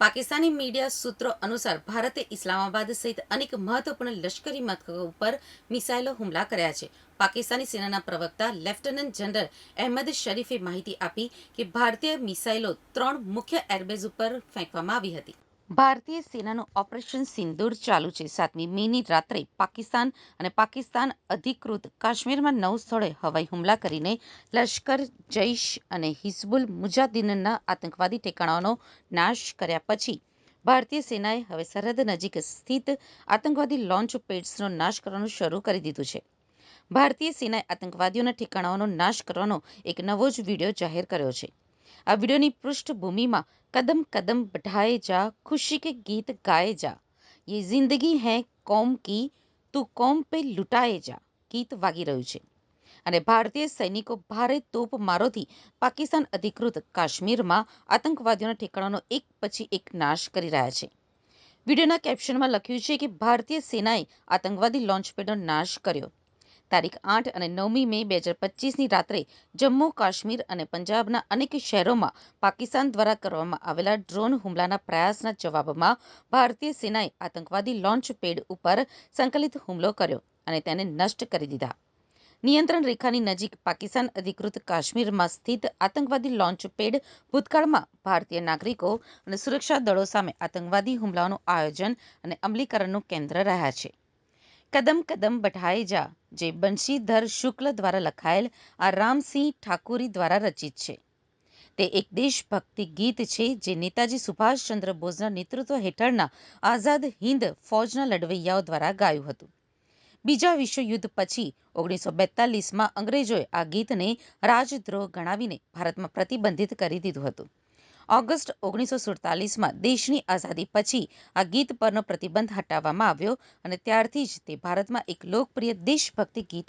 Pakistani media સૂત્રો અનુસાર ભારતે ઇસ્લામાબાદ સહિત અનેક મહત્વપૂર્ણ લશ્કરી મથકો ઉપર મિસાઇલો હુમલા કર્યા છે. પાકિસ્તાની સેનાના પ્રવક્તા લેફ્ટનન્ટ જનરલ અહેમદ શરીફે માહિતી આપી કે ભારતીય મિસાઇલો ત્રણ મુખ્ય એરબેઝ ઉપર ફેંકવામાં આવી હતી. ભારતીય સેનાનું ઓપરેશન સિંદૂર ચાલુ છે. સાતમી મેની રાત્રે પાકિસ્તાન અને પાકિસ્તાન અધિકૃત કાશ્મીરમાં નવ સ્થળે હવાઈ હુમલા કરીને લશ્કર, જૈશ અને હિઝબુલ મુજાહિદ્દીનના આતંકવાદી ઠેકાણાઓનો નાશ કર્યા પછી ભારતીય સેનાએ હવે સરહદ નજીક સ્થિત આતંકવાદી લોન્ચ પેડ્સનો નાશ કરવાનું શરૂ કરી દીધું છે. ભારતીય સેનાએ આતંકવાદીઓના ઠેકાણાઓનો નાશ કરવાનો એક નવો જ વીડિયો જાહેર કર્યો છે. આ વિડીયોની પૃષ્ઠભૂમિમાં કદમ કદમ બઢાએ જા, ખુશી કે ગીત ગાએ જા. યે જિંદગી હૈ કોમ કી, તું કોમ પે લૂંટાએ જા, ગીત વાગી રહ્યું છે. અને ભારતીય સૈનિકો ભારે તોપમારોથી પાકિસ્તાન અધિકૃત કાશ્મીરમાં આતંકવાદીઓના ઠેકાણાનો એક પછી એક નાશ કરી રહ્યા છે. વિડીયોના કેપ્શનમાં લખ્યું છે કે ભારતીય સેનાએ આતંકવાદી લોન્ચપેડનો નાશ કર્યો. તારીખ આઠ અને નવમી મે બે હજાર પચીસની રાત્રે જમ્મુ, કાશ્મીર અને પંજાબના અનેક શહેરોમાં પાકિસ્તાન દ્વારા કરવામાં આવેલા ડ્રોન હુમલાના પ્રયાસના જવાબમાં ભારતીય સેનાએ આતંકવાદી લોન્ચ પેડ ઉપર સંકલિત હુમલો કર્યો અને તેને નષ્ટ કરી દીધા. નિયંત્રણ રેખાની નજીક પાકિસ્તાન અધિકૃત કાશ્મીરમાં સ્થિત આતંકવાદી લોન્ચ પેડ ભૂતકાળમાં ભારતીય નાગરિકો અને સુરક્ષા દળો સામે આતંકવાદી હુમલાઓનું આયોજન અને અમલીકરણનું કેન્દ્ર રહ્યા છે. કદમ કદમ બઢાએ જા, જે બંશીધર શુક્લ દ્વારા લખાયેલ આ રામસિંહ ઠાકુરી દ્વારા રચિત છે. તે એક દેશભક્તિ ગીત છે, જે નેતાજી સુભાષચંદ્ર બોઝના નેતૃત્વ હેઠળના આઝાદ હિંદ ફૌજના લડવૈયાઓ દ્વારા ગાયું હતું. બીજા વિશ્વયુદ્ધ પછી ઓગણીસો બેતાલીસમાં અંગ્રેજોએ આ ગીતને રાજદ્રોહ ગણાવીને ભારતમાં પ્રતિબંધિત કરી દીધું હતું. ઓગસ્ટ ઓગણીસો સુડતાલીસમાં દેશની આઝાદી પછી આ ગીત પરનો પ્રતિબંધ હટાવવામાં આવ્યો અને ત્યારથી જ તે ભારતમાં એક લોકપ્રિય દેશભક્તિ ગીત